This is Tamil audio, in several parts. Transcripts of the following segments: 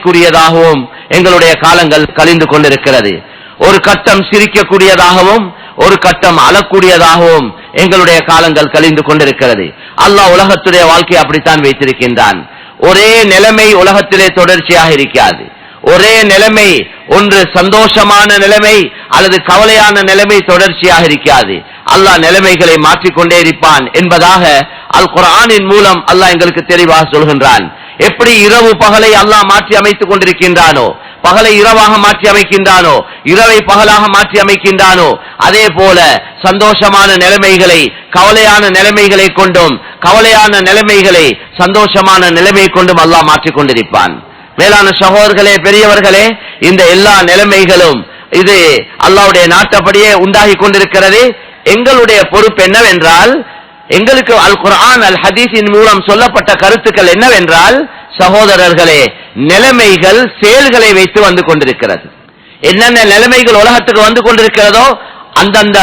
கவலைக்குரியதாகவும் எங்களுடைய காலங்கள் கழிந்து கொண்டிருக்கிறது. ஒரு கட்டம் சிரிக்கக்கூடியதாகவும் ஒரு கட்டம் அழக்கூடியதாகவும் எங்களுடைய காலங்கள் கழிந்து கொண்டிருக்கிறது. அல்லாஹ் உலகத்துடைய வாழ்க்கையை அப்படித்தான் வைத்திருக்கின்றான். ஒரே நிலைமை உலகத்திலே தொடர்ச்சியாக இருக்காது. ஒரே நிலைமை ஒன்று சந்தோஷமான நிலைமை அல்லது கவலையான நிலைமை தொடர்ச்சியாக இருக்காது. அல்லாஹ் நிலைமைகளை மாற்றிக்கொண்டே இருப்பான் என்பதாக அல் குரானின் மூலம் அல்லாஹ் எங்களுக்கு தெளிவாக சொல்கின்றான். எப்படி இரவு பகலை அல்லாஹ் மாற்றி அமைத்துக் கொண்டிருக்கின்றானோ பகலை இரவாக மாற்றி அமைக்கின்றானோ இரவை பகலாக மாற்றி அமைக்கின்றானோ அதே போல சந்தோஷமான நிலைமைகளை கவலையான நிலைமைகளை கொண்டும் கவலையான நிலைமைகளை சந்தோஷமான நிலைமை கொண்டும் அல்லாஹ் மாற்றிக் கொண்டிருப்பான். மேலான சகோதர்களே பெரியவர்களே இந்த எல்லா நிலைமைகளும் இது அல்லாவுடைய நாட்டப்படியே உண்டாகி கொண்டிருக்கிறது. எங்களுடைய பொறுப்பு என்னவென்றால் எங்களுக்கு அல் குரான் அல் ஹதீஸின் மூலம் சொல்லப்பட்ட கருத்துக்கள் என்னவென்றால் சகோதரர்களே நிலைமைகள் செயல்களை வைத்து வந்து கொண்டிருக்கிறது. என்னென்ன நிலைமைகள் உலகத்துக்கு வந்து கொண்டிருக்கிறதோ அந்தந்த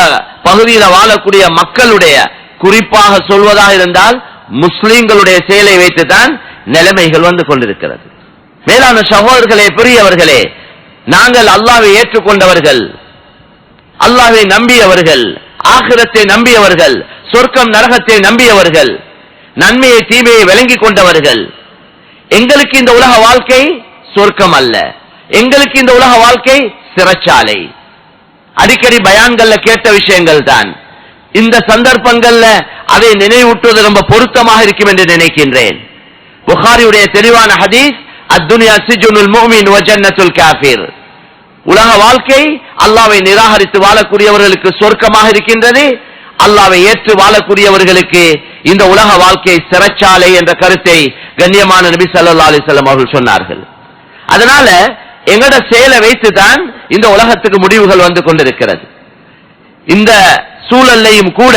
பகுதியில் வாழக்கூடிய மக்களுடைய குறிப்பாக சொல்வதாக இருந்தால் முஸ்லீம்களுடைய செயலை வைத்துதான் நிலைமைகள் வந்து கொண்டிருக்கிறது. மேலான சகோதரர்களே பெரியவர்களே நாங்கள் அல்லாவை ஏற்றுக்கொண்டவர்கள் அல்லாவை நம்பியவர்கள் ஆகிரத்தை நம்பியவர்கள் சொர்க்கம் நரகத்தை நம்பியவர்கள் நன்மையை தீமையை விளங்கிக் கொண்டவர்கள். எங்களுக்கு இந்த உலக வாழ்க்கை சொர்க்கம் அல்ல. எங்களுக்கு இந்த உலக வாழ்க்கை சிறைச்சாலை. அடிக்கடி பயான்கள்ல கேட்ட விஷயங்கள் தான். இந்த சந்தர்ப்பங்கள்ல அதை நினைவூட்டுவது ரொம்ப பொருத்தமாக இருக்கும் என்று நினைக்கின்றேன். புகாரியுடைய தெளிவான ஹதீஸ் அத்துனியா சிஜுனுல் முஃமின் காஃபிர். உலக வாழ்க்கை அல்லாவை நிராகரித்து வாழக்கூடியவர்களுக்கு சொர்க்கமாக இருக்கின்றது. அல்லாவை ஏற்று வாழக்கூடியவர்களுக்கு இந்த உலக வாழ்க்கை சிறைச்சாலை என்ற கருத்தை கண்ணியமான நபி சல்லா அலிசல்லம் அவர்கள் சொன்னார்கள். அதனால எங்கட செயலை வைத்துதான் இந்த உலகத்துக்கு முடிவுகள் வந்து கொண்டிருக்கிறது. இந்த சூழல்லையும் கூட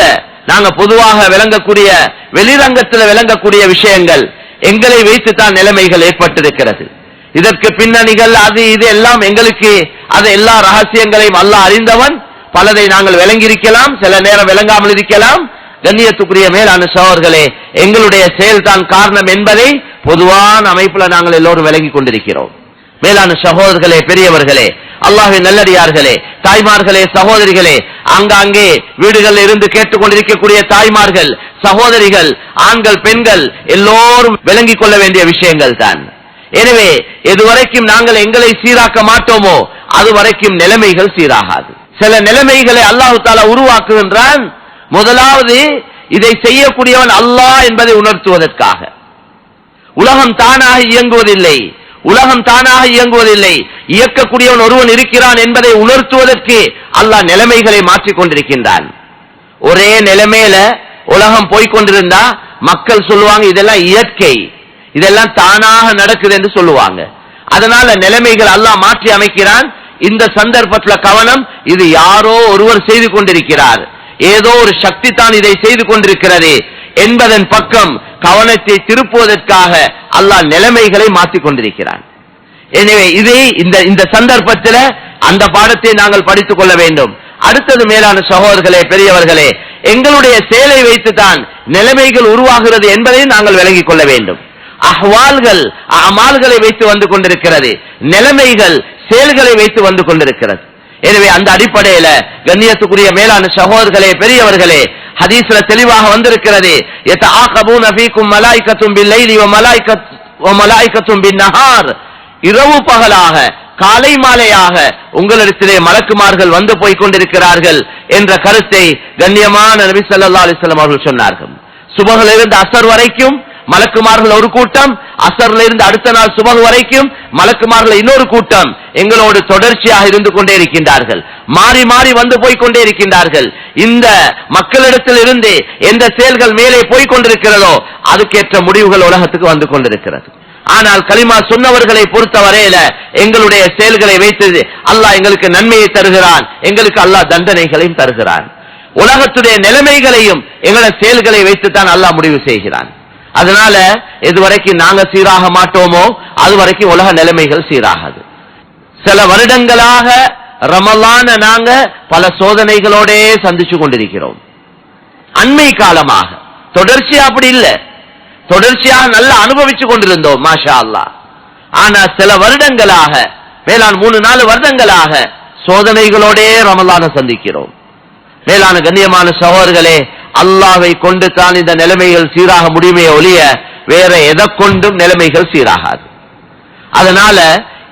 நாங்க பொதுவாக விளங்கக்கூடிய வெளிரங்கத்தில் விளங்கக்கூடிய விஷயங்கள் எங்களை வைத்துத்தான் நிலைமைகள் ஏற்பட்டிருக்கிறது. இதற்கு பின்னணிகள் அது இது எல்லாம் எங்களுக்கு அது எல்லா ரகசியங்களையும் அல்ல அறிந்தவன். பலதை நாங்கள் விளங்கியிருக்கலாம் சில நேரம் விளங்காமல் இருக்கலாம். கண்ணியத்துக்குரிய மேலான சோழர்களே எங்களுடைய செயல்தான் காரணம் என்பதை பொதுவான அமைப்புல நாங்கள் எல்லோரும் விளங்கிக் கொண்டிருக்கிறோம். மேலான சகோதரர்களே பெரியவர்களே அல்லாஹின் நல்லடியார்களே தாய்மார்களே சகோதரிகளே ஆங்காங்கே வீடுகளில் இருந்து கேட்டுக்கொண்டிருக்கக்கூடிய தாய்மார்கள் சகோதரிகள் ஆண்கள் பெண்கள் எல்லோரும் விளங்கிக் கொள்ள வேண்டிய விஷயங்கள் தான் எனவே எதுவரைக்கும் நாங்கள் எங்களை சீராக்க மாட்டோமோ அதுவரைக்கும் நிலைமைகள் சீராகாது. சில நிலைமைகளை அல்லாஹு தாலா உருவாக்குகின்றான். முதலாவது இதை செய்யக்கூடியவன் அல்லாஹ் என்பதை உணர்த்துவதற்காக. உலகம் தானாக இயங்குவதில்லை. உலகம் தானாக இயங்குவதில்லை. இயக்கக்கூடியவன் ஒருவன் இருக்கிறான் என்பதை உணர்த்துவதற்கு அல்லாஹ் நிலைமைகளை மாற்றிக் கொண்டிருக்கின்றான். ஒரே நிலைமையில உலகம் போய்கொண்டிருந்தா மக்கள் சொல்லுவாங்க இதெல்லாம் இயற்கை. இதெல்லாம் தானாக நடக்குது என்று சொல்லுவாங்க. அதனால நிலைமைகள் அல்லாஹ் மாற்றி அமைக்கிறான். இந்த சந்தர்ப்பத்துல கவனம் இது யாரோ ஒருவர் செய்து கொண்டிருக்கிறார். ஏதோ ஒரு சக்தி தான் இதை செய்து கொண்டிருக்கிறது என்பதன் பக்கம் கவனத்தை திருப்புவதற்காக அல்லாஹ் நிலைமைகளை மாற்றிக் கொண்டிருக்கிறான். எனவே இதே இந்த இந்த சந்தர்ப்பத்தில் அந்த பாடத்தை நாங்கள் படித்துக் கொள்ள வேண்டும். அடுத்தது மேலான சகோதரர்களே பெரியவர்களே எங்களுடைய செயலை வைத்துதான் நிலைமைகள் உருவாகிறது என்பதை நாங்கள் விளங்கிக் கொள்ள வேண்டும். அஹ்வால்கள் அமால்களை வைத்து வந்து கொண்டிருக்கிறது. நிலைமைகள் செயல்களை வைத்து வந்து கொண்டிருக்கிறது. எனவே அந்த அடிப்படையில கண்ணியத்துக்குரிய மேலான சகோதரர்களே பெரியவர்களே ஹதீஸ்ல தெளிவாக வந்திருக்கிறது. எத்த ஆகபூன் அபீக்கும் மலாய்க்கத்தும் பில்லைலி ஓ மலாய்க்கத் ஓ மலாய்க்கத்தும் இரவு பகலாக காலை மாலையாக உங்களிடத்திலே மலக்குமார்கள் வந்து போய் கொண்டிருக்கிறார்கள் என்ற கருத்தை கண்ணியமான நபி சல்லா அலிஸ்லாம் அவர்கள் சொன்னார்கள். சுபகிலிருந்து அசர் வரைக்கும் மலக்குமார்கள் ஒரு கூட்டம் அசர்ல இருந்து அடுத்த நாள் சுபகு வரைக்கும் மலக்குமார்கள் இன்னொரு கூட்டம் எங்களோடு தொடர்ச்சியாக இருந்து கொண்டே இருக்கின்றார்கள். மாறி மாறி வந்து போய்கொண்டே இருக்கின்றார்கள். இந்த மக்களிடத்தில் இருந்து எந்த செயல்கள் மேலே போய்கொண்டிருக்கிறதோ அதுக்கேற்ற முடிவுகள் உலகத்துக்கு வந்து கொண்டிருக்கிறது. ஆனால் களிமா சொன்னவர்களை பொறுத்தவரையில எங்களுடைய செயல்களை வைத்தது அல்லாஹ் எங்களுக்கு நன்மையை தருகிறான். எங்களுக்கு அல்லாஹ் தண்டனைகளையும் தருகிறான். உலகத்துடைய நிலைமைகளையும் எங்களுடைய செயல்களை வைத்துத்தான் அல்லாஹ் முடிவு செய்கிறான். அதனால இதுவரைக்கும் நாங்க சீராக மாட்டோமோ அது வரைக்கும் உலக நிலைமைகள் சீராகாது. சில வருடங்களாக ரமலான நாங்க பல சோதனைகளோட சந்திச்சு கொண்டிருக்கிறோம். அண்மை காலமாக. தொடர்ச்சியா அப்படி இல்லை. தொடர்ச்சியாக நல்லா அனுபவிச்சு கொண்டிருந்தோம் மாஷா அல்லா ஆனா சில வருடங்களாக மேலான மூணு நாலு வருடங்களாக சோதனைகளோடே ரமலான சந்திக்கிறோம். மேலான கண்ணியமான சகோதரர்களே அல்லாவை கொண்டு தான் இந்த நிலைமைகள் சீராக முடியுமே ஒழிய வேற எதை கொண்டும் நிலைமைகள் சீராகாது. அதனால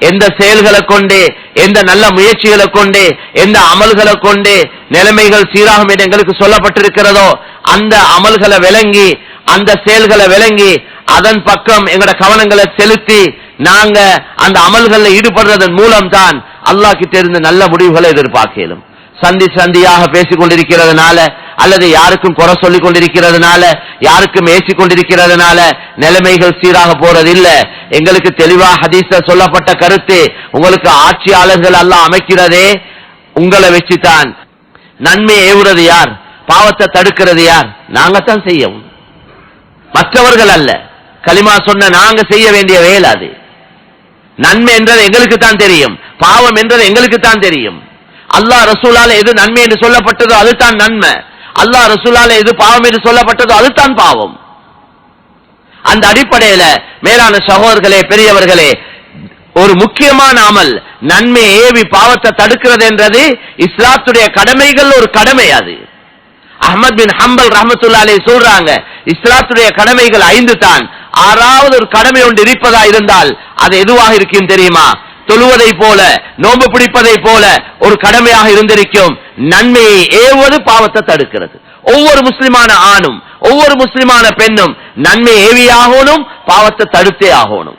எந்த செயல்களை கொண்டே எந்த நல்ல முயற்சிகளை கொண்டே எந்த அமல்களை கொண்டே நிலைமைகள் சீராகும் என்று எங்களுக்கு சொல்லப்பட்டிருக்கிறதோ அந்த அமல்களை விளங்கி அந்த செயல்களை விளங்கி அதன் பக்கம் எங்களோட கவனங்களை செலுத்தி நாங்க அந்த அமல்களில் ஈடுபடுறதன் மூலம் தான் அல்லாஹ் கிட்ட இருந்து நல்ல முடிவுகளை எதிர்பார்க்கலாம். சந்தி சந்தியாக பேசிக் கொண்டிருக்கிறதுனால அல்லது யாருக்கும் குறை சொல்லிக் கொண்டிருக்கிறதுனால யாருக்கும் ஏசி கொண்டிருக்கிறதுனால நிலைமைகள் சீராக போறதில்ல. எங்களுக்கு தெளிவா ஹதீஸ்ல சொல்லப்பட்ட கருத்து உங்களுக்கு ஆட்சியாளர்கள் எல்லாம் அமைக்கிறதே உங்களை வச்சுதான் நன்மை ஏவுறது யார்? பாவத்தை தடுக்கிறது யார்? நாங்கத்தான் செய்யவும். மற்றவர்கள் அல்ல. களிமா சொன்ன நாங்க செய்ய வேண்டிய வேலை அது. நன்மை என்றது எங்களுக்கு தான் தெரியும். பாவம் என்றது எங்களுக்கு தான் தெரியும். அல்லாஹ் ரசூலால எது நன்மை என்று சொல்லப்பட்டதோ அதுதான் நன்மை. அல்லாஹ் ரசூலால எது பாவம் என்று சொல்லப்பட்டதோ அதுதான் பாவம். அந்த அடிப்படையில மேலான சகோதரர்களே பெரியவர்களே ஒரு முக்கியமான அமல் நன்மை ஏவி பாவத்தை தடுக்கிறது என்றது இஸ்லாத்துடைய கடமைகள் ஒரு கடமை அது. அஹமத் பின் ஹம்பல் ரஹமத்துல்லாலே சொல்றாங்க இஸ்லாத்துடைய கடமைகள் ஐந்து தான். ஆறாவது ஒரு கடமை ஒன்று இருப்பதா இருந்தால் அது எதுவாக இருக்கும் தெரியுமா? தொழுவதை போல நோன்பு பிடிப்பதை போல ஒரு கடமையாக இருந்திருக்கும். நன்மையை ஏவுவது பாவத்தை தடுக்கிறது. ஒவ்வொரு முஸ்லிமான ஆணும் ஒவ்வொரு முஸ்லிமான பெண்ணும் நன்மை ஏவியாகணும் பாவத்தை தடுத்தே ஆகணும்.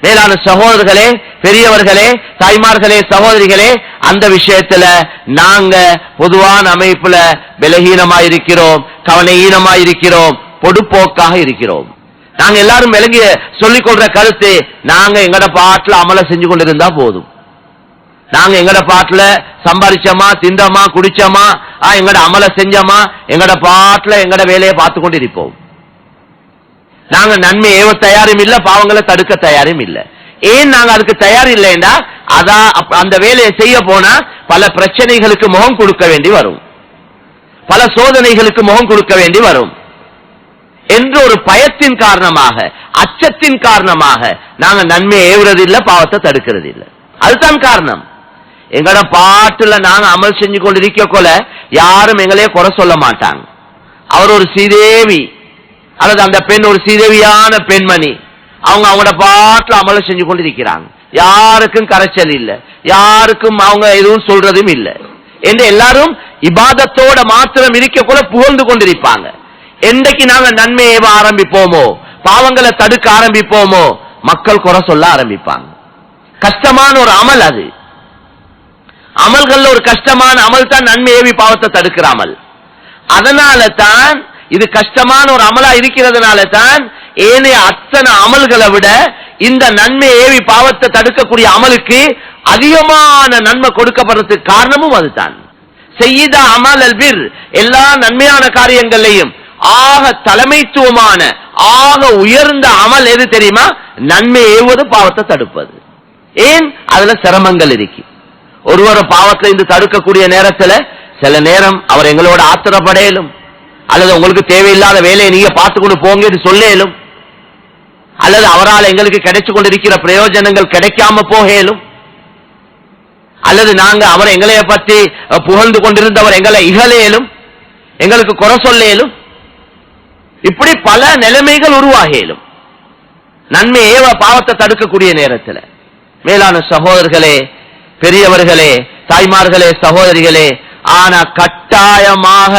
மேலான சகோதரர்களே பெரியவர்களே தாய்மார்களே சகோதரிகளே அந்த விஷயத்துல நாங்க பொதுவான அமைப்புல பலகீனமாயிருக்கிறோம் இருக்கிறோம் இருக்கிறோம் பொடுப்போக்காக இருக்கிறோம். நாங்க எல்லாரும் விளங்கிய சொல்லிக் கொள்ற கருத்து நாங்க எங்கட பாட்டுல அமல செஞ்சு கொண்டிருந்தா போதும். நாங்க எங்கட பாட்டுல சம்பாரிச்சோமா திண்டோமா குடிச்சோமா ஆ, எங்கட அமல செஞ்சோமா எங்கட பாட்டுல எங்கட வேலையை பார்த்து கொண்டு இருப்போம் நாங்க நன்மை ஏவ தயாரும் இல்ல பாவங்களை தடுக்க தயாரும் இல்ல. ஏன் நாங்க அதுக்கு தயார் இல்லைன்னா அதான் அந்த வேலையை செய்ய போனா பல பிரச்சனைகளுக்கு முகம் கொடுக்க வேண்டி வரும். பல சோதனைகளுக்கு முகம் கொடுக்க வேண்டி வரும். என்ற ஒரு பயத்தின் காரணமாக அச்சத்தின் காரணமாக நாங்க நன்மை ஏவுறது இல்ல பாவத்தை தடுக்கிறது இல்ல அதுதான் காரணம். எங்கட பாட்டுல நாங்க அமல் செஞ்சு கொண்டிருக்க கொல யாரும் எங்களையே குறை சொல்ல மாட்டாங்க. அவர் ஒரு சீதேவி அல்லது அந்த பெண் ஒரு சீதேவியான பெண்மணி. அவங்க அவங்களோட பாட்டுல அமல செஞ்சு கொண்டு இருக்கிறாங்க யாருக்கும் கரைச்சல் இல்ல. யாருக்கும் அவங்க எதுவும் சொல்றதும் இல்ல. என்று எல்லாரும் இபாதத்தோட மாத்திரம் இருக்க கூட புகழ்ந்து கொண்டிருப்பாங்க. என்றைக்கு நாங்க நன்மையை ஏவ ஆரம்பிப்போமோ பாவங்களை தடுக்க ஆரம்பிப்போமோ மக்கள் குறை சொல்ல ஆரம்பிப்பாங்க. கஷ்டமான ஒரு அமல் அது. அமல்கள்ல ஒரு கஷ்டமான அமல் தான் நன்மை ஏவி பாவத்தை தடுக்கிற அமல். அதனால தான் இது கஷ்டமான ஒரு அமலா இருக்கிறதுனால தான் ஏனைய அத்தனை அமல்களை விட இந்த நன்மை ஏவி பாவத்தை தடுக்கக்கூடிய அமலுக்கு அதிகமான நன்மை கொடுக்கப்படுறதுக்கு காரணமும் அதுதான். செய்த அமல் அல்பிர் எல்லா நன்மையான காரியங்களையும் ஆக தலைமைத்துவமான ஆக உயர்ந்த அமல் எது தெரியுமா? நன்மை ஏவுவது பாவத்தை தடுப்பது. ஏன்? அதுல சிரமங்கள் இருக்கு. ஒருவரை பாவத்துல இருந்து தடுக்கக்கூடிய நேரத்துல சில நேரம் அவர் எங்களோட ஆத்திரப்படையலும் அல்லது உங்களுக்கு தேவையில்லாத வேலையை நீங்க பார்த்து கொண்டு போங்க சொல்லேலும் அல்லது அவரால் எங்களுக்கு கிடைச்சு கொண்டிருக்கிற பிரயோஜனங்கள் கிடைக்காம போகலும் அல்லது நாங்க அவர் எங்களைய பற்றி புகழ்ந்து கொண்டிருந்தவர் எங்களை இகழேலும் எங்களுக்கு குறை சொல்லேலும் இப்படி பல நிலைமைகள் உருவாகலும் நன்மை ஏவ பாவத்தை தடுக்கக்கூடிய நேரத்தில் மேலான சகோதரர்களே பெரியவர்களே தாய்மார்களே சகோதரிகளே ஆனா கட்டாயமாக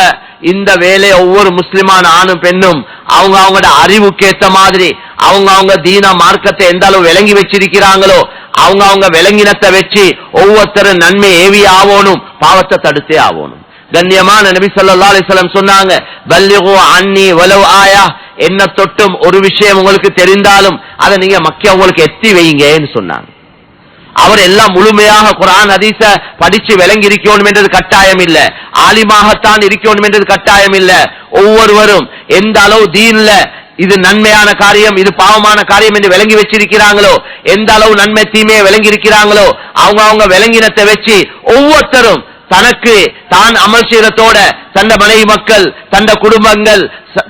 இந்த வேலையை ஒவ்வொரு முஸ்லிமான ஆணும் பெண்ணும் அவங்க அவங்களோட அறிவுக்கு ஏத்த மாதிரி அவங்க அவங்க தீன மார்க்கத்தை எந்த அளவு விளங்கி வச்சிருக்கிறாங்களோ அவங்க அவங்க விளங்கினத்தை வச்சு ஒவ்வொருத்தரும் நன்மை ஏவி ஆவோனும் பாவத்தை தடுத்தே ஆவோனும் கண்ணியமான நபி சொல்லா அலிஸ்லாம் சொன்னாங்க பல்லிகு அன்னி வலவ் ஆயா. என்ன தொட்டும் ஒரு விஷயம் உங்களுக்கு தெரிந்தாலும் அதை நீங்க மக்கிய உங்களுக்கு எத்தி வைங்கன்னு சொன்னாங்க. அவர் எல்லாம் முழுமையாக குரான் ஹதீஸ படிச்சு விளங்கி இருக்கணும் என்றது கட்டாயம் இல்ல. ஆலிமாகத்தான் இருக்கணும் என்றது கட்டாயம் இல்ல. ஒவ்வொருவரும் எந்த அளவு தீன்ல இது நன்மையான காரியம் இது பாவமான காரியம் என்று விளங்கி வச்சிருக்கிறாங்களோ எந்த அளவு நன்மை தீமையை விளங்கி இருக்கிறாங்களோ அவங்க அவங்க விளங்கினத்தை வச்சு ஒவ்வொருத்தரும் தனக்கு தான் அமல் செய்யறதோட தந்த மனைவி மக்கள் தந்த குடும்பங்கள்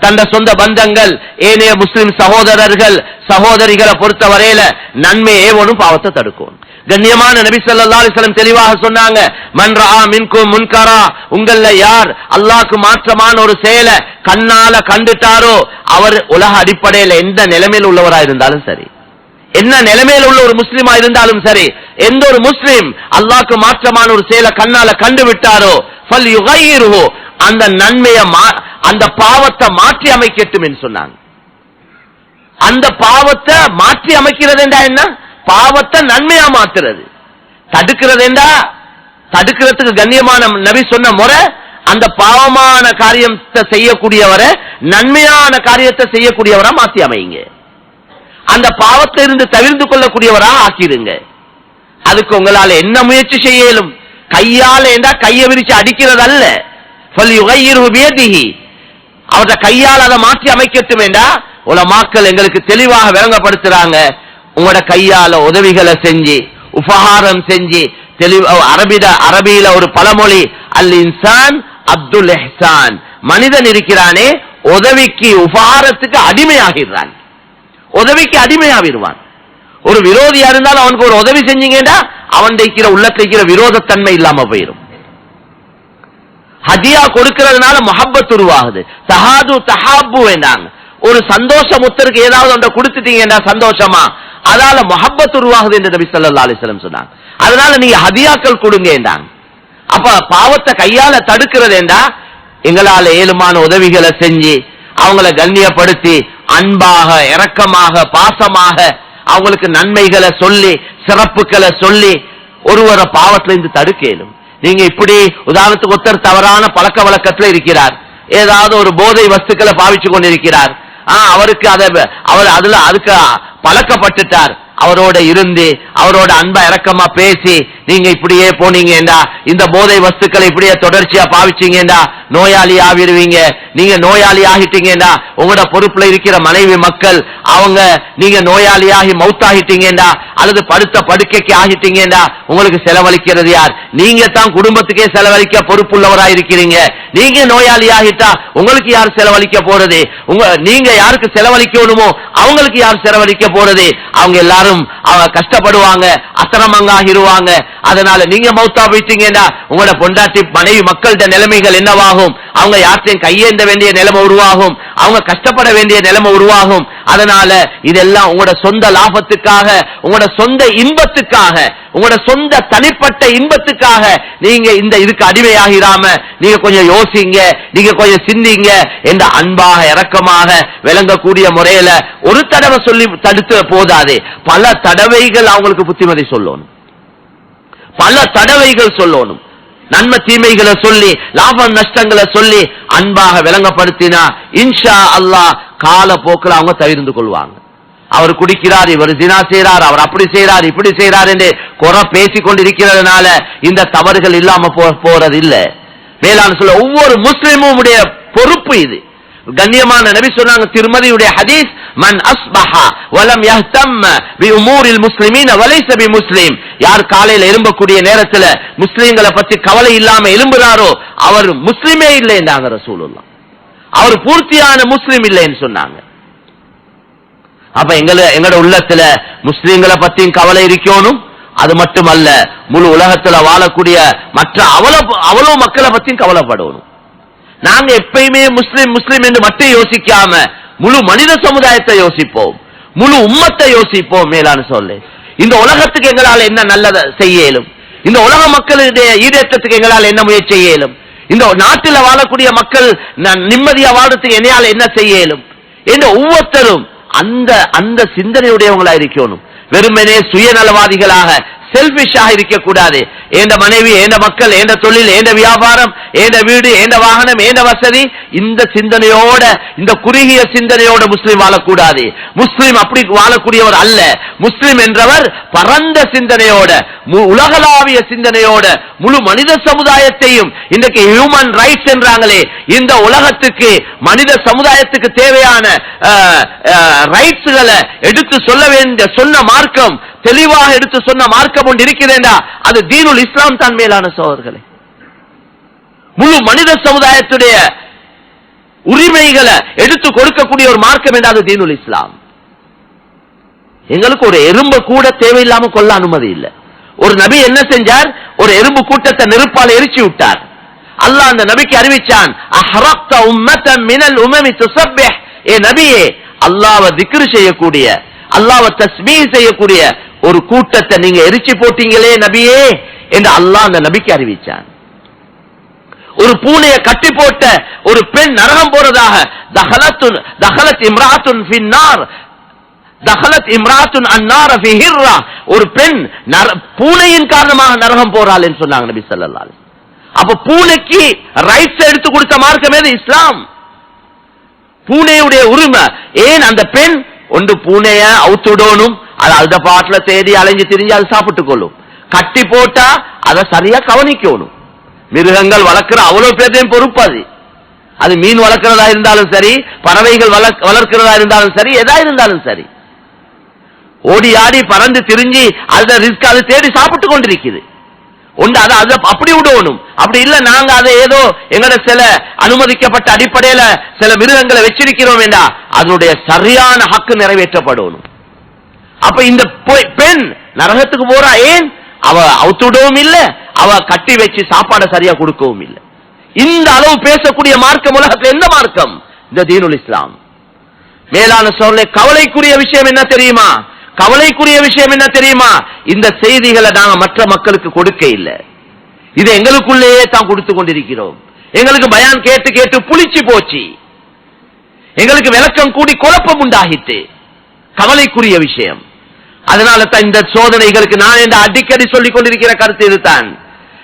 தந்த சொந்த பந்தங்கள் ஏனைய முஸ்லிம் சகோதரர்கள் சகோதரிகளை பொறுத்த வரையில நன்மை ஏவனும் பாவத்தை தடுக்கும். கண்ணியமான நபி ஸல்லல்லாஹு தெளிவாக சொன்னாங்க மன்றா மின்கும் முன்கரா. உங்கள யார் அல்லாக்கு மாற்றமான ஒரு செயலை கண்ணால கண்டுட்டாரோ அவர் உலக அடிப்படையில எந்த நிலைமையில் உள்ளவராக இருந்தாலும் சரி. என்ன நிலைமையில் உள்ள ஒரு முஸ்லிமா இருந்தாலும் சரி எந்த ஒரு முஸ்லிம் அல்லாக்கு மாற்றமான ஒரு செயலை கண்ணால கண்டு விட்டாரோ பல் ஃபல்யுகையிருஹு அந்த நன்மையை மா- அந்த பாவத்தை மாற்றி அமைக்கட்டும் என்று சொன்னாங்க. அந்த பாவத்தை மாற்றி அமைக்கிறது என்ன? பாவத்தை நன்மையா மாத்துறது தடுக்கிறது என்றா தடுக்கிறதுக்கு கண்ணியமான நபி சொன்ன முறை அந்த பாவமான காரியத்தை செய்யக்கூடியவரை நன்மையான காரியத்தை செய்யக்கூடியவரா மாத்தி அமையுங்க. அந்த பாவத்தை இருந்து தவிர்த்து கொள்ளக்கூடியவரா ஆக்கிடுங்க. அதுக்கு உங்களால என்ன முயற்சி செய்யலும்? கையால என்றா கையை விரிச்சு அடிக்கிறது அல்ல அவர கையால் அதை மாற்றி அமைக்கட்டும் என்றா உலமாக்கள் எங்களுக்கு தெளிவாக விளங்கப்படுத்துறாங்க. உங்களோட கையால உதவிகளை செஞ்சு உபகாரம் செஞ்சு தெளிவு அரபியில ஒரு பழமொழி அல் இன்சான் அப்துல் எஹ்சான் மனிதன் இருக்கிறானே உதவிக்கு உபகாரத்துக்கு அடிமையாகிறான் உதவிக்கு அடிமையாவிடுவான் ஒரு விரோதியா இருந்தாலும் அவனுக்கு ஒரு உதவி செஞ்சீங்கன்னா அவன் தைக்கிற உள்ளத்துல இருக்கிற விரோதத்தன்மை இல்லாம போயிடும் ஹதியா கொடுக்கிறதுனால முஹப்பத் உருவாகுது. தஹாது தஹாபு வேண்டாங்க ஒரு சந்தோஷம் ஒருத்தருக்கு ஏதாவது ஒன்றை கொடுத்துட்டீங்கன்னா சந்தோஷமா? அதால முஹப்பத் உருவாகுது என்று நபி சொல்லா அலிஸ்லம் சொன்னாங்க. அதனால நீங்க ஹதியாக்கள் கொடுங்கன்றாங்க அப்ப பாவத்தை கையால தடுக்கிறதேண்டா? எங்களால ஏழுமான உதவிகளை செஞ்சு அவங்கள கண்ணியப்படுத்தி அன்பாக இரக்கமாக பாசமாக அவங்களுக்கு நன்மைகளை சொல்லி சிறப்புகளை சொல்லி ஒருவரை பாவத்திலிருந்து இருந்து நீங்க இப்படி உதாரணத்துக்கு ஒருத்தர் தவறான பழக்க வழக்கத்துல இருக்கிறார். ஏதாவது ஒரு போதை வஸ்துக்களை பாவிச்சு கொண்டிருக்கிறார். ஆ, அவருக்கு அதை அவர் அதுல அதுக்கு பழக்கப்பட்டுட்டார். அவரோட இருந்து அவரோட அன்பா இறக்கமா பேசி நீங்க இப்படியே போனீங்கடா இந்த போதை வஸ்துக்களை இப்படியே தொடர்ச்சியா பாவிச்சீங்கடா நோயாளி ஆவிடுவீங்க நீங்க நோயாளி ஆகிட்டீங்கடா உங்களோட பொறுப்புல இருக்கிற மனைவி மக்கள் அவங்க நீங்க நோயாளியாகி மௌத்தாகிட்டீங்கடா அல்லது படுத்த படுக்கைக்கு ஆகிட்டீங்கடா உங்களுக்கு செலவழிக்கிறது யார்? நீங்க தான் குடும்பத்துக்கே செலவழிக்க பொறுப்புள்ளவரா இருக்கிறீங்க நீங்க நோயாளி ஆகிட்டா உங்களுக்கு யார் செலவழிக்க போறது? உங்க நீங்க யாருக்கு செலவழிக்கணுமோ அவங்களுக்கு யார் செலவழிக்க போறது? அவங்க எல்லாரும் அவங்க கஷ்டப்படுவாங்க அசரமங்காகிருவாங்க அதனால நீங்க மௌத்தா போயிட்டீங்கன்னா உங்களோட பொண்டாட்டி மனைவி மக்கள்கிட்ட நிலைமைகள் என்னவாகும்? அவங்க யார்த்தையும் கையேந்த வேண்டிய நிலைமை உருவாகும். அவங்க கஷ்டப்பட வேண்டிய நிலைமை உருவாகும். அதனால இதெல்லாம் உங்களோட சொந்த லாபத்துக்காக உங்களோட சொந்த இன்பத்துக்காக உங்களோட சொந்த தனிப்பட்ட இன்பத்துக்காக நீங்க இந்த இதுக்கு அடிமையாகிராம நீங்க கொஞ்சம் யோசிங்க நீங்க கொஞ்சம் சிந்திங்க என்ற அன்பாக இறக்கமாக விளங்கக்கூடிய முறையில ஒரு தடவை சொல்லி தடுத்து போதாதே. பல தடவைகள் அவங்களுக்கு புத்திமதி சொல்லணும். பல தடவைகள் சொல்லணும். நன்மை தீமைகளை சொல்லி லாபம் நஷ்டங்களை சொல்லி அன்பாக விளங்கப்படுத்தினா இன்ஷா அல்லாஹ் கால போக்கில் அவங்க தவிர்ந்து கொள்வாங்க. அவர் குடிக்கிறார் இவர் தினா செய்யறார் அவர் அப்படி செய்யறார் இப்படி செய்யறார் என்று குறை பேசிக் கொண்டிருக்கிறதுனால இந்த தவறுகள் இல்லாம போ- போறது இல்லை வேளாண் சொல்ல ஒவ்வொரு முஸ்லிமும் உடைய பொறுப்பு இது. கண்ணியமான நபி சொன்னாங்க திருமதியுடைய ஹதீஸ் மன் அஸ்பஹா வலம் யஹ்தம் பி உமூரில் முஸ்லிமீன வலைஸ பி முஸ்லிம். யார் காலையில எழும்பக்கூடிய நேரத்துல முஸ்லிம்களை பத்தி கவலை இல்லாம எழும்புறாரோ அவர் முஸ்லிமே இல்லைன்னாங்க ரசூலுல்லா அவர் பூர்த்தியான முஸ்லிம் இல்லைன்னு சொன்னாங்க. அப்ப எங்களை எங்களோட உள்ளத்துல முஸ்லிம்களை பத்தியும் கவலை இருக்கணும். அது மட்டுமல்ல முழு உலகத்துல வாழக்கூடிய மற்ற அவ்வளவு அவ்வளவு மக்களை பத்தியும் கவலைப்படணும். நாங்க எப்பயுமே முஸ்லிம் முஸ்லிம் என்று மட்டும் யோசிக்காம முழு மனித சமுதாயத்தை யோசிப்போம். முழு உம்மத்தை யோசிப்போம் மேலான சொல்லு. இந்த உலகத்துக்கு எங்களால் என்ன நல்லதை செய்ய இயலும்? இந்த உலக மக்களுடைய ஈடேற்றத்துக்கு எங்களால் என்ன முயற்சி செய்ய இயலும்? இந்த நாட்டில் வாழக்கூடிய மக்கள் ந- நிம்மதியா வாழ்றதுக்கு என்னையால என்ன செய்ய இயலும்? என்று ஒவ்வொருத்தரும் அந்த அந்த சிந்தனையுடையவங்களா இருக்கணும். வெறுமனே சுயநலவாதிகளாக செல்பிஷாக இருக்கக்கூடாது. ஏண்ட மனைவி ஏண்ட மக்கள் ஏண்ட தொழில் ஏண்ட வியாபாரம் ஏண்ட வீடு ஏண்ட வாகனம் ஏண்ட வசதி இந்த சிந்தனையோட இந்த குறுகிய சிந்தனையோட முஸ்லீம் வாழக்கூடாது. முஸ்லீம் அப்படி வாழக்கூடியவர் அல்ல. முஸ்லீம் என்றவர் பரந்த சிந்தனையோட மு- உலகளாவிய சிந்தனையோட முழு மனித சமுதாயத்தையும் இன்றைக்கு ஹியூமன் ரைட்ஸ் என்றாங்களே இந்த உலகத்துக்கு மனித சமுதாயத்துக்கு தேவையான ரைட்ஸ்களை எடுத்து சொல்ல வேண்டிய சொன்ன மார்க்கம் தெளிவாக எடுத்து சொன்ன மார்க்கம் ஒன்று இருக்கிறேண்டா அது தீனுல் இஸ்லாம் தான் மேலான சோதர்களே. முழு மனித சமுதாயத்துடைய உரிமைகளை எடுத்து கொடுக்கக்கூடிய ஒரு மார்க்கம் என்றால் தீனுல் இஸ்லாம். எங்களுக்கு ஒரு எறும்பு கூட தேவையில்லாம கொள்ள அனுமதி இல்லை. ஒரு நபி என்ன செஞ்சார்? ஒரு எறும்பு கூட்டத்தை நெருப்பால் எரிச்சு விட்டார். அல்லாஹ் அந்த நபிக்கு அறிவிச்சான் அஹ்ரக்த உம்மத்தன் மினல் உமமி ஏ நபியே அல்லாஹ்வை திக்ரு செய்யக்கூடிய அல்லாஹ்வை தஸ்மீ செய்யக்கூடிய ஒரு கூட்டத்தை நீங்க எரிச்சு போட்டீங்களே நபியே என்று அல்லாஹ் அந்த நபிக்கு அறிவிச்சான். ஒரு பூனையை கட்டி போட்ட ஒரு பெண் நரகம் போறதாக தஹலத்துன் தஹலத் இம்ராத்துன் ஃபின்னார் தஹலத் இம்ராத்துன் அன்னார ஃபிஹிர்ரா. ஒரு பெண் பூனையின் காரணமாக நரகம் போறாள் என்று சொன்னாங்க நபி ஸல்லல்லாஹு அப்ப பூனைக்கு ரைட்ஸ் எடுத்து கொடுத்த மார்க்கமே இஸ்லாம். பூனையுடைய உரிமை. ஏன் அந்த பெண் ஒன்று பூனைய அவுத்துடணும் அது அந்த பாட்டுல தேடி அலைஞ்சு திரிஞ்சு அது சாப்பிட்டு கொள்ளும் கட்டி போட்டா அதை சரியா கவனிக்கணும். மிருகங்கள் வளர்க்கிற அவ்வளவு பேர்த்தையும் பொறுப்பு அது. அது மீன் வளர்க்கிறதா இருந்தாலும் சரி பறவைகள் வளர்க்கிறதா இருந்தாலும் சரி எதா இருந்தாலும் சரி. ஓடி ஆடி பறந்து திரிஞ்சு அத ரிஸ்க் அது தேடி சாப்பிட்டு கொண்டிருக்குது. ஒன்று அதை அதை அப்படி விடணும். அப்படி இல்லை நாங்க அதை ஏதோ எங்கட சில அனுமதிக்கப்பட்ட அடிப்படையில சில மிருகங்களை வச்சிருக்கிறோம் என்றா அதனுடைய சரியான ஹக்கு நிறைவேற்றப்படணும். அப்ப இந்த பெண் நரகத்துக்கு போறா ஏன்? அவ அவுத்துடவும் இல்ல அவ கட்டி வச்சு சாப்பாடை சரியா கொடுக்கவும் இல்ல. இந்த அளவு பேசக்கூடிய மார்க்கம் உலகத்தில் எந்த மார்க்கம்? இந்த தீனுல் இஸ்லாம். மேலான சொல்ல கவலைக்குரிய விஷயம் என்ன தெரியுமா? கவலைக்குரிய விஷயம் என்ன தெரியுமா? இந்த செய்திகளை நாங்க மற்ற மக்களுக்கு கொடுக்க இல்லை. இது எங்களுக்குள்ளேயே தான் கொடுத்து கொண்டிருக்கிறோம். எங்களுக்கு பயான் கேட்டு கேட்டு புளிச்சு போச்சு. எங்களுக்கு விளக்கம் கூடி குழப்பம் உண்டாகிட்டு. கவலைக்குரிய விஷயம். அதனால தான் இந்த சோதனைகளுக்கு நான் இந்த அடிக்கடி சொல்லிக் கொண்டிருக்கிற கருத்து இதுதான்.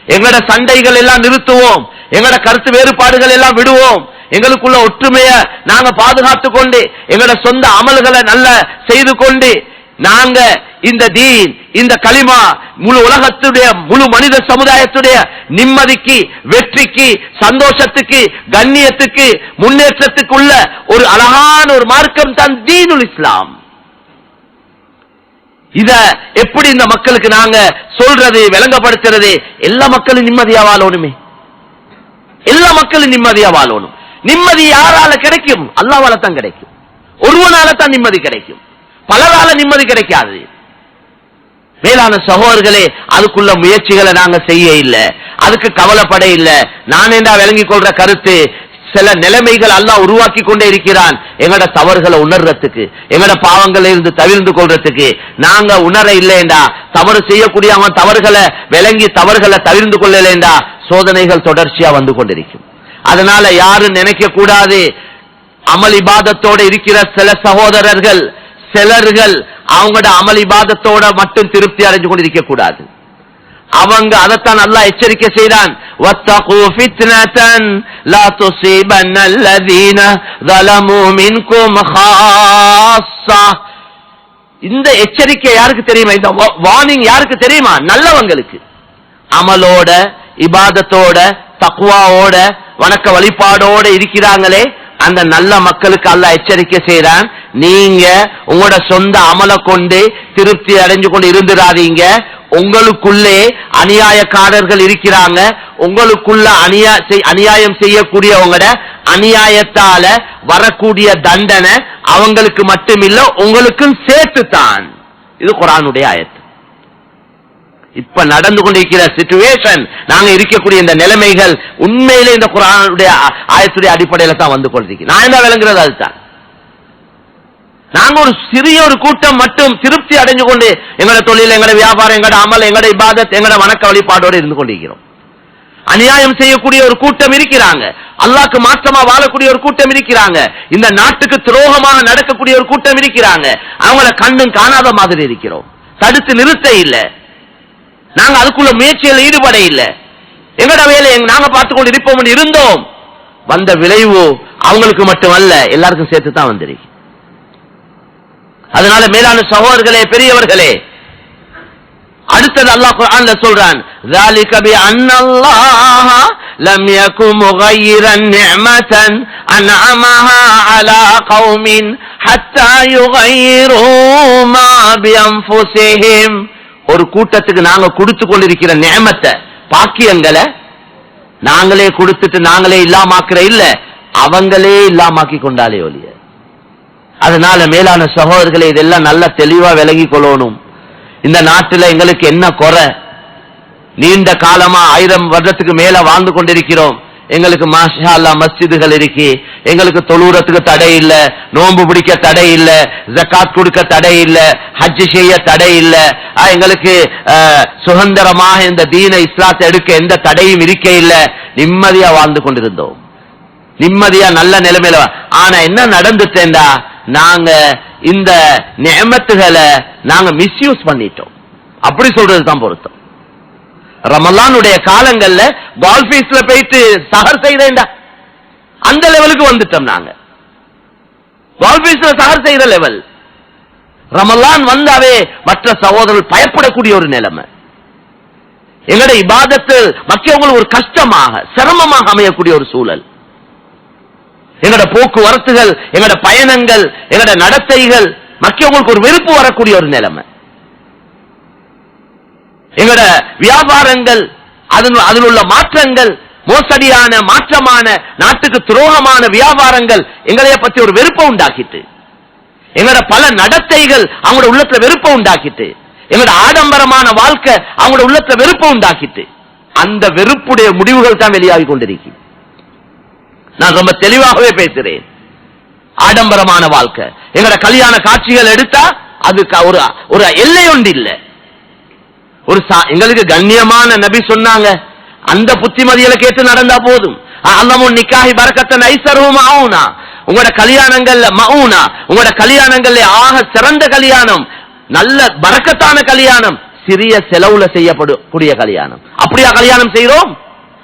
எங்களோட சண்டைகள் எல்லாம் நிறுத்துவோம். எங்களோட கருத்து வேறுபாடுகள் எல்லாம் விடுவோம். எங்களுக்குள்ள ஒற்றுமைய நாங்க பாதுகாத்துக் கொண்டு எங்களோட சொந்த அமல்களை நல்ல செய்து கொண்டு நாங்க இந்த தீன் இந்த களிமா முழு உலகத்துடைய முழு மனித சமுதாயத்துடைய நிம்மதிக்கு வெற்றிக்கு சந்தோஷத்துக்கு கண்ணியத்துக்கு முன்னேற்றத்துக்குள்ள ஒரு அழகான ஒரு மார்க்கம் தான் தீனுல் இஸ்லாம். இத எப்படி இந்த மக்களுக்கு நாங்க சொல்றது விளங்கப்படுத்துறது? எல்லா மக்களும் நிம்மதியா வாழணுமே. எல்லா மக்களும் நிம்மதியா வாழணும். நிம்மதி யாரால கிடைக்கும்? அல்லாவால தான் கிடைக்கும். ஒருவனால தான் நிம்மதி கிடைக்கும். பலரால நிம்மதி கிடைக்காது. மேலான சகோதரர்களே அதுக்குள்ள முயற்சிகளை நாங்க செய்ய இல்ல. அதுக்கு கவலைப்பட இல்ல. நான் என்ன விளங்கிக் கொள்ற கருத்து? சில நிலைமைகள் அல்லாஹ் உருவாக்கி கொண்டே இருக்கிறான். எங்கட தவறுகளை உணர்றதுக்கு எங்கட பாவங்களை இருந்து தவிர்ந்து கொள்றதுக்கு நாங்க உணர இல்லைண்டா தவறு செய்யக்கூடிய அவன் தவறுகளை விளங்கி தவறுகளை தவிர்ந்து கொள்ளலேண்டா. சோதனைகள் தொடர்ச்சியா வந்து கொண்டிருக்கும். அதனால யாரும் நினைக்க கூடாது. அமல் இபாதத்தோட இருக்கிற சில சகோதரர்கள் சிலர்கள் அவங்களோட அமல் இபாதத்தோட மட்டும் திருப்தி அடைஞ்சு கொண்டிருக்க கூடாது. அவங்க அதைத்தான் நல்லா எச்சரிக்கை செய்தான். இந்த எச்சரிக்கை யாருக்கு தெரியுமா? இந்த வார்னிங் யாருக்கு தெரியுமா? நல்லவங்களுக்கு. அமலோட இபாதத்தோட தக்குவாவோட வணக்க வழிபாடோட இருக்கிறாங்களே அந்த நல்ல மக்களுக்கு அல்ல எச்சரிக்கை செய்யறான் நீங்க உங்களோட சொந்த அமலை கொண்டு திருப்தி அடைஞ்சு கொண்டு இருந்துடாதீங்க உங்களுக்குள்ளே அநியாயக்காரர்கள் இருக்கிறாங்க. உங்களுக்குள்ள அநியா செய்- அநியாயம் செய்யக்கூடியவங்களோட அநியாயத்தால வரக்கூடிய தண்டனை அவங்களுக்கு மட்டுமில்ல உங்களுக்கும் சேர்த்துத்தான். இது குரானுடைய ஆயத்து. இப்ப நடந்து கொண்டிருக்கிற சிச்சுவேஷன் நாங்க இருக்கக்கூடிய இந்த நிலைமைகள் உண்மையிலே இந்த குரானுடைய ஆயத்துடைய அடிப்படையில தான் வந்து கொண்டிருக்கு. நான் என்ன விளங்குறது அதுதான்? நாங்க ஒரு சிறிய ஒரு கூட்டம் மட்டும் திருப்தி அடைஞ்சு கொண்டு எங்களோட தொழில் எங்களோட வியாபாரம் எங்களோட அமல் எங்களோட இபாதத் எங்களோட வணக்க வழிபாடோடு இருந்து கொண்டிருக்கிறோம். அநியாயம் செய்யக்கூடிய ஒரு கூட்டம் இருக்கிறாங்க. அல்லாக்கு மாற்றமா வாழக்கூடிய ஒரு கூட்டம் இருக்கிறாங்க. இந்த நாட்டுக்கு துரோகமாக நடக்கக்கூடிய ஒரு கூட்டம் இருக்கிறாங்க. அவங்கள கண்ணும் காணாத மாதிரி இருக்கிறோம். தடுத்து நிறுத்த இல்ல. நாங்க அதுக்குள்ள முயற்சியில் ஈடுபட இல்ல. எங்கட வேலையை நாங்க பார்த்து கொண்டு இருப்போம் இருந்தோம். வந்த விளைவு அவங்களுக்கு மட்டுமல்ல எல்லாருக்கும் சேர்த்து தான் வந்திருக்கு. அதனால மேலான சகோதரர்களே பெரியவர்களே அடுத்தது அல்லாஹ் குர்ஆன்ல சொல்றான் ذلك بأن الله لم يكن مغيرا نعمة أنعمها على قوم حتى يغيروا ما بأنفسهم ஒரு கூட்டத்துக்கு நாங்க கொடுத்து கொண்டிருக்கிற நியமத்தை பாக்கியங்களை நாங்களே கொடுத்துட்டு நாங்களே இல்லாமாக்குற இல்ல அவங்களே இல்லாமாக்கி கொண்டாலே ஒழிய அதனால மேலான சகோதரர்களை இதெல்லாம் நல்லா தெளிவா விலகி கொள்ளணும். இந்த நாட்டில் எங்களுக்கு என்ன குறை? நீண்ட காலமா ஆயிரம் வருடத்துக்கு மேல வாழ்ந்து கொண்டிருக்கிறோம். எங்களுக்கு மாஷா அல்லா மஸ்ஜிதுகள் இருக்கு. எங்களுக்கு தொழுறதுக்கு தடை இல்ல. நோன்பு பிடிக்க தடை இல்ல. ஜக்காத் கொடுக்க தடை இல்ல. ஹஜ் செய்ய தடை இல்ல. எங்களுக்கு சுதந்திரமாக இந்த தீன இஸ்லாத்தை எடுக்க எந்த தடையும் இருக்க இல்ல. நிம்மதியா வாழ்ந்து கொண்டிருந்தோம். நிம்மதியா நல்ல நிலைமையில ஆனா என்ன நடந்துட்டேன்டா நாங்க இந்த நியமத்துகளை நாங்க மிஸ்யூஸ் பண்ணிட்டோம். அப்படி சொல்றது தான் பொருத்தம். ரமலானுடைய காலங்கள்ல கால்பீஸ்ல போயிட்டு சகர் செய்யறேன்டா. அந்த லெவலுக்கு வந்துட்டோம் நாங்க. கால்பீஸ்ல சகர் செய்யற லெவல் ரமலான் வந்தாவே மற்ற சகோதரர்கள் பயப்படக்கூடிய ஒரு நிலைமை. எங்களுடைய இபாதத்தில் மற்றவங்களுக்கு ஒரு கஷ்டமாக சிரமமாக அமையக்கூடிய ஒரு சூழல். எங்களோட போக்குவரத்துகள் எங்களோட பயணங்கள் எங்களோட நடத்தைகள் மற்றவங்களுக்கு ஒரு வெறுப்பு வரக்கூடிய ஒரு நிலைமை. எங்களோட வியாபாரங்கள் அதன் அதில் உள்ள மாற்றங்கள் மோசடியான மாற்றமான நாட்டுக்கு துரோகமான வியாபாரங்கள் எங்களைய பத்தி ஒரு வெறுப்பை உண்டாக்கிட்டு. எங்களோட பல நடத்தைகள் அவங்களோட உள்ளத்துல வெறுப்பை உண்டாக்கிட்டு. எங்களோட ஆடம்பரமான வாழ்க்கை அவங்களோட உள்ளத்துல வெறுப்பை உண்டாக்கிட்டு. அந்த வெறுப்புடைய முடிவுகள் தான் வெளியாகி கொண்டிருக்கு நான் ரொம்ப தெளிவாகவே பேசுறேன் ஆடம்பரமான வாழ்க்கை. எங்கட கல்யாண காட்சிகள் எடுத்தா அதுக்கு ஒரு ஒரு எல்லை ஒன்று இல்லை. ஒரு சா- எங்களுக்கு கண்ணியமான நபி சொன்னாங்க. அந்த புத்திமதியில கேட்டு நடந்தா போதும். அல்லமும் நிக்காஹி பரக்கத்தன் ஐசருவும் ஆகுனா உங்களோட கல்யாணங்கள்ல மவுனா உங்களோட கல்யாணங்கள்ல ஆக சிறந்த கல்யாணம். நல்ல பறக்கத்தான கல்யாணம். சிறிய செலவுல செய்யப்படக்கூடிய கல்யாணம். அப்படியா கல்யாணம் செய்யறோம்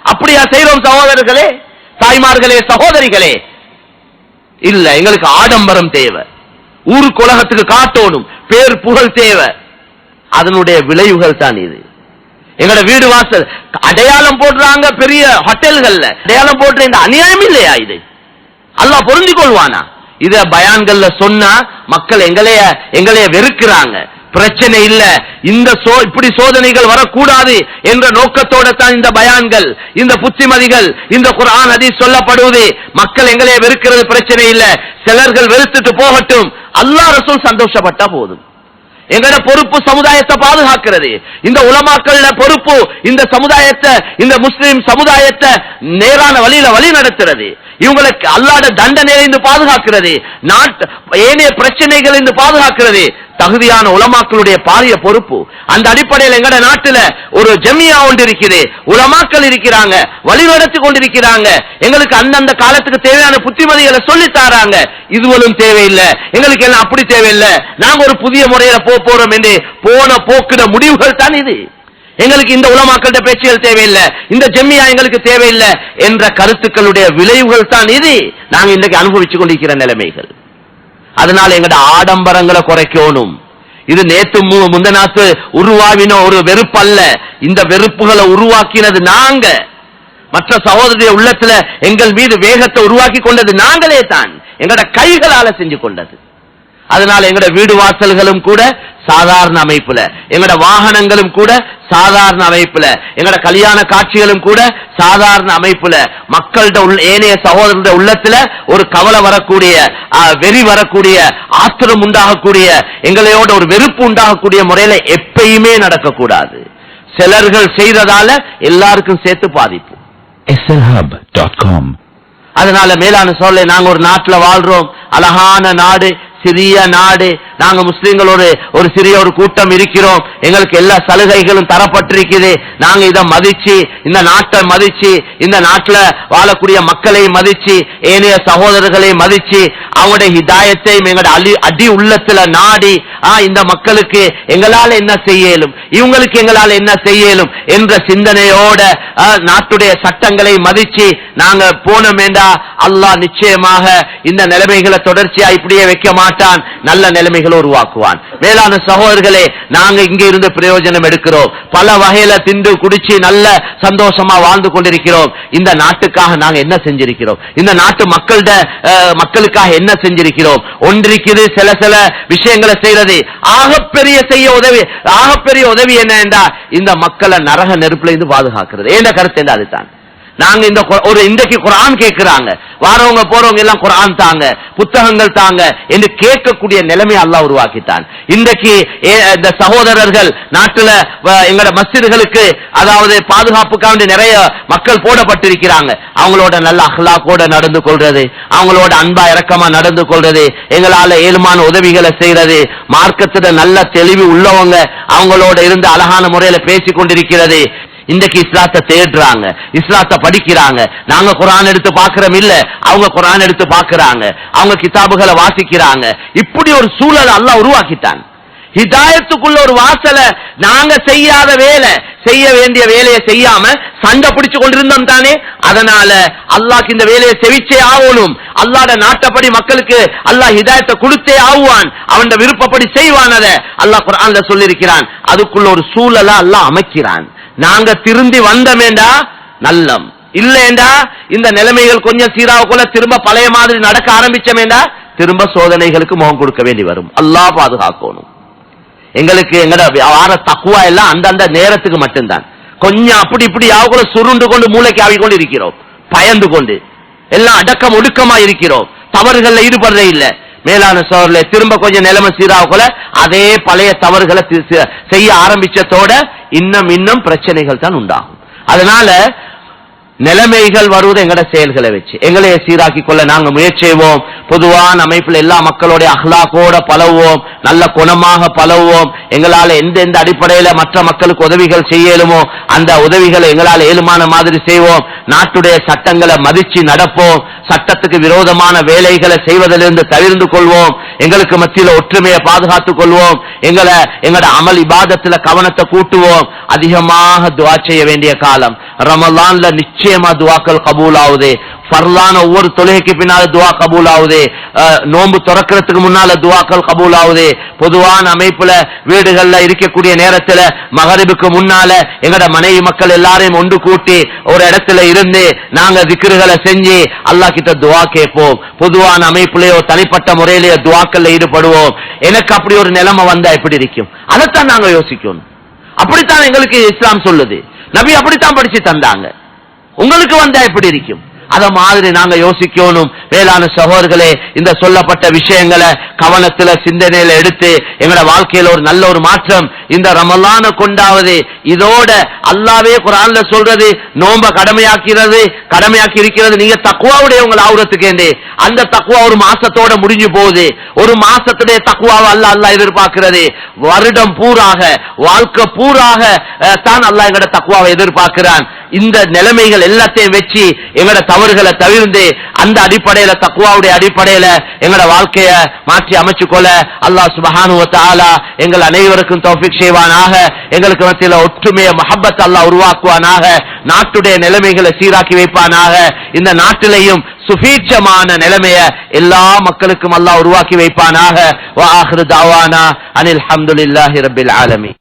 அப்படியா செய்யறோம் சகோதரர்களே? தாய்மார்களே சகோதரிகளே இல்ல எங்களுக்கு ஆடம்பரம் தேவை. ஊருக்கு உலகத்துக்கு காட்டோணும் பேர் புகழ் தேவை. அதனுடைய விளைவுகள் தான் இது. எங்களோட வீடு வாசல் அடையாளம் போடுறாங்க பெரிய ஹோட்டல்கள்ல. அடையாளம் போடுற இந்த அநியாயம் இல்லையா இது? அல்லாஹ் பொருந்திக் கொள்வானா? இத பயான்கள்ல சொன்னா மக்கள் எங்களைய எங்களைய வெறுக்கிறாங்க. பிரச்சனை இல்ல. இந்த சோ இப்படி சோதனைகள் வரக்கூடாது என்ற நோக்கத்தோட தான் இந்த பயான்கள் இந்த புத்திமதிகள் இந்த குரான் அதி சொல்லப்படுவது. மக்கள் எங்களே வெறுக்கிறது பிரச்சனை இல்ல. சிலர்கள் வெறுத்துட்டு போகட்டும். அல்லா ரசூல் சந்தோஷப்பட்டா போதும். எங்கட பொறுப்பு சமுதாயத்தை பாதுகாக்கிறது. இந்த உலமாக்கள்ல பொறுப்பு இந்த சமுதாயத்தை இந்த முஸ்லிம் சமுதாயத்தை நேரான வழியில வழி நடத்துறது. இவங்களுக்கு அல்லாத தண்டனையிலிருந்து பாதுகாக்கிறது. நாட்டு ஏனைய பிரச்சனைகள் இருந்து பாதுகாக்கிறது. தகுதியான உலமாக்களுடைய பாரிய பொறுப்பு. அந்த அடிப்படையில் எங்கட நாட்டுல ஒரு ஜெமியா ஒன்று இருக்குது. உலமாக்கள் இருக்கிறாங்க வழிநடத்தி கொண்டிருக்கிறாங்க. எங்களுக்கு அந்தந்த காலத்துக்கு தேவையான புத்திமதிகளை சொல்லி தாராங்க. இதுவளும் தேவையில்லை. எங்களுக்கு எல்லாம் அப்படி தேவையில்லை. நாங்க ஒரு புதிய முறையில போக போறோம் என்று போன போக்குன முடிவுகள் தான் இது. எங்களுக்கு இந்த உலமாக்கள்கிட்ட பேச்சுகள் தேவையில்லை. இந்த ஜெம்மியா எங்களுக்கு தேவையில்லை என்ற கருத்துக்களுடைய விளைவுகள் தான் இது. நாங்க இன்னைக்கு அனுபவிச்சு கொண்டிருக்கிற நிலைமைகள். அதனால எங்கட ஆடம்பரங்களை குறைக்கணும். இது நேத்து மு- முந்தநாத்து உருவாவின ஒரு வெறுப்பல்ல. இந்த வெறுப்புகளை உருவாக்கினது நாங்க மற்ற சகோதரிய உள்ளத்துல எங்கள் மீது வேகத்தை உருவாக்கி கொண்டது நாங்களே தான். எங்கட கைகளால செஞ்சு கொண்டது. அதனால எங்கட வீடு வாசல்களும் கூட சாதாரண அமைப்புல. எங்கட வாகனங்களும் கூட சாதாரண அமைப்புல. எங்கட கல்யாண காட்சிகளும் கூட சாதாரண அமைப்புல. மக்கள்கிட்ட ஏனைய சகோதரருடைய உள்ளத்துல ஒரு கவலை வரக்கூடிய வெறி வரக்கூடிய ஆத்திரம் உண்டாகக்கூடிய எங்களையோட ஒரு வெறுப்பு உண்டாகக்கூடிய முறையில எப்பயுமே நடக்கக்கூடாது. சிலர்கள் செய்ததால எல்லாருக்கும் சேர்த்து பாதிப்பு. அதனால மேலான சொல்ல நாங்க ஒரு நாட்டுல வாழ்றோம். அழகான நாடு. சிறிய நாடு. நாங்க முஸ்லிம்கள் ஒரு ஒரு சிறிய ஒரு கூட்டம் இருக்கிறோம். எங்களுக்கு எல்லா சலுகைகளும் தரப்பட்டிருக்குது. நாங்க இதை மதிச்சு இந்த நாட்டை மதிச்சு இந்த நாட்டுல வாழக்கூடிய மக்களை மதிச்சு ஏனைய சகோதரர்களை மதிச்சு அவங்களுடைய இதாயத்தையும் எங்களுடைய அடி அடி உள்ளத்துல நாடி இந்த மக்களுக்கு எங்களால என்ன செய்யலும் இவங்களுக்கு எங்களால என்ன செய்யலும் என்ற சிந்தனையோட நாட்டுடைய சட்டங்களை மதிச்சு நாங்க போனோமேண்டா அல்லாஹ் நிச்சயமாக இந்த நிலைமைகளை தொடர்ச்சியா இப்படியே வைக்க மாட்டான். நல்ல நிலைமைகளை உருவாக்குவான். மேலான சகோதரர்களே நாங்க இங்க இருந்து பிரயோஜனம் எடுக்கிறோம். பல வகையில திண்டு குடிச்சு நல்ல சந்தோஷமா வாழ்ந்து கொண்டிருக்கிறோம். இந்த நாட்டுக்காக நாங்க என்ன செஞ்சிருக்கிறோம்? இந்த நாட்டு மக்கள்ட மக்களுக்காக என்ன செஞ்சிருக்கிறோம்? ஒன்றிருக்குது சில சில விஷயங்களை செய்யறது ஆகப்பெரிய செய்ய உதவி ஆகப்பெரிய உதவி என்ன என்றா இந்த மக்களை நரக நெருப்புல இருந்து பாதுகாக்கிறது. என்ன கருத்து என்ன அதுதான். நாங்க இந்த ஒரு இன்றைக்கு குரான் கேட்கிறாங்க. வாரவங்க போறவங்க எல்லாம் குரான் தாங்க புத்தகங்கள் தாங்க என்று கேட்கக்கூடிய நிலைமை அல்லாஹ் உருவாக்கித்தான். இன்றைக்கு இந்த சகோதரர்கள் நாட்டில் எங்களோட எங்கட மஸ்ஜிதுகளுக்கு அதாவது பாதுகாப்புக்காக நிறைய மக்கள் போடப்பட்டிருக்கிறாங்க. அவங்களோட நல்ல அஹ்லாக்கோட நடந்து கொள்றது அவங்களோட அன்பா இறக்கமா நடந்து கொள்றது எங்களால ஏழுமான உதவிகளை செய்யறது மார்க்கத்துல நல்ல தெளிவு உள்ளவங்க அவங்களோட இருந்து அழகான முறையில பேசிக் கொண்டிருக்கிறது இன்றைக்கு இஸ்லாத்தை தேடுறாங்க இஸ்லாத்தை படிக்கிறாங்க. நாங்க குரான் எடுத்து பாக்குறோம் இல்ல அவங்க குரான் எடுத்து பாக்குறாங்க அவங்க கிதாபுகளை வாசிக்கிறாங்க. இப்படி ஒரு சூழல் அல்லாஹ் உருவாக்கிட்டான். ஹிதாயத்துக்குள்ள ஒரு வாசலை நாங்க செய்யாத வேலை செய்ய வேண்டிய வேலையை செய்யாம சண்டை பிடிச்சு கொண்டிருந்தோம் தானே? அதனால அல்லாஹ் இந்த வேலையை செவிச்சே ஆகணும். அல்லாட நாட்டப்படி மக்களுக்கு அல்லாஹ் ஹிதாயத்தை கொடுத்தே ஆவான் அவன் விருப்பப்படி செய்வான் அதை. அல்லாஹ் குரான்ல சொல்லியிருக்கிறான். அதுக்குள்ள ஒரு சூழலை அல்லாஹ் அமைக்கிறான். நாங்க திருந்தி வந்தமேண்டா நல்லம். இல்லேண்டா இந்த நிலைமைகள் கொஞ்சம் சீராவுக்குள்ள திரும்ப பழைய மாதிரி நடக்க ஆரம்பிச்சமேண்டா திரும்ப சோதனைகளுக்கு முகம் கொடுக்க வேண்டி வரும். அல்லாஹ் பாதுகாக்கணும். எங்களுக்கு எங்கட வார தக்குவா எல்லாம் அந்தந்த நேரத்துக்கு மட்டும்தான். கொஞ்சம் அப்படி இப்படி யாவுக்குள்ள சுருண்டு கொண்டு மூளைக்கு ஆவி கொண்டு இருக்கிறோம். பயந்து கொண்டு. எல்லாம் அடக்கம் ஒடுக்கமா இருக்கிறோம். தவறுகள்ல ஈடுபடுறே இல்லை. மேலான சோர்ல திரும்ப கொஞ்சம் நிலைமை சீராகல அதே பழைய தவறுகளை செய்ய ஆரம்பிச்சதோட இன்னும் இன்னும் பிரச்சனைகள் தான் உண்டாகும். அதனால நிலைமைகள் வருவது எங்கட செயல்களை வச்சு. எங்களைய சீராக்கி கொள்ள நாங்க முயற்சி செய்வோம் பொதுவான அமைப்புல எல்லா மக்களுடைய அஹ்லாக்கோட பழகுவோம். நல்ல குணமாக பழகுவோம். எங்களால எந்த எந்த அடிப்படையில மற்ற மக்களுக்கு உதவிகள் செய்யலுமோ அந்த உதவிகளை எங்களால் ஏழுமான மாதிரி செய்வோம். நாட்டுடைய சட்டங்களை மதிச்சு நடப்போம். சட்டத்துக்கு விரோதமான வேலைகளை செய்வதிலிருந்து தவிர்ந்து கொள்வோம். எங்களுக்கு மத்தியில ஒற்றுமையை பாதுகாத்துக் கொள்வோம். எங்களை எங்களோட அமல் இபாதத்துல கவனத்தை கூட்டுவோம். அதிகமாக துவா செய்ய வேண்டிய காலம். ரமலான்ல நிச்சயமா துவாக்கள் கபூல் ஆகுது பரலான ஒவ்வொரு தொழுகைக்கு பின்னால துவா கபூல் ஆகுது நோன்பு துறக்கிறதுக்கு முன்னால துவாக்கள் கபூல் ஆகுது பொதுவான அமைப்புல வீடுகள்ல இருக்கக்கூடிய நேரத்துல மகரிபுக்கு முன்னால எங்கட மனைவி மக்கள் எல்லாரையும் ஒன்று கூட்டி ஒரு இடத்துல இருந்து நாங்க திக்ருகளை செஞ்சு அல்லாஹ் கிட்ட துவா கேட்போம். பொதுவான அமைப்புலயோ தனிப்பட்ட முறையிலேயோ துவாக்கள்ல ஈடுபடுவோம். எனக்கு அப்படி ஒரு நிலைமை வந்தா எப்படி இருக்கும்? அதைத்தான் நாங்க யோசிக்கணும். அப்படித்தான் எங்களுக்கு இஸ்லாம் சொல்லுது. நபி அப்படித்தான் படிச்சு தந்தாங்க. உங்களுக்கு வந்தா எப்படி இருக்கும்? அத மாதிரி நாங்க யோசிக்கணும். வேளாண் சகோதர்களே இந்த சொல்லப்பட்ட விஷயங்களை கவனத்துல சிந்தனையில எடுத்து எங்களோட வாழ்க்கையில ஒரு நல்ல ஒரு மாற்றம் இந்த ரமலான கொண்டாவது இதோட அல்லாவே குரான்ல சொல்றது நோம்ப கடமையாக்கிறது கடமையாக்கி இருக்கிறது நீங்க தக்குவாவுடைய உங்களை ஆகுறதுக்கு அந்த தக்குவா ஒரு மாசத்தோட முடிஞ்சு போகுது. ஒரு மாசத்துடைய தக்குவாவை அல்ல அல்ல எதிர்பார்க்கிறது. வருடம் பூராக வாழ்க்கை பூராக தான் அல்ல எங்கட தக்குவாவை எதிர்பார்க்கிறான். இந்த நிலைமைகள் எல்லாத்தையும் வச்சு எங்கட தவறுகளை தவிர்ந்து அந்த அடிப்படை அடிப்படையில தக்குவாவுடைய அடிப்படையில எங்களோட வாழ்க்கைய மாற்றி அமைச்சு கொள்ள அல்லாஹ் எங்கள் அனைவருக்கும் தௌஃபீக் செய்வானாக. எங்களுக்கு மத்தியில ஒற்றுமைய மஹபத் அல்லாஹ் உருவாக்குவானாக. நாட்டுடைய நிலைமைகளை சீராக்கி வைப்பானாக. இந்த நாட்டிலையும் சுபீட்சமான நிலைமைய எல்லா மக்களுக்கும் அல்லாஹ் உருவாக்கி வைப்பானாக. வ தாவானா அனில் ஹம்துலில்லாஹி ரபில் ஆலமி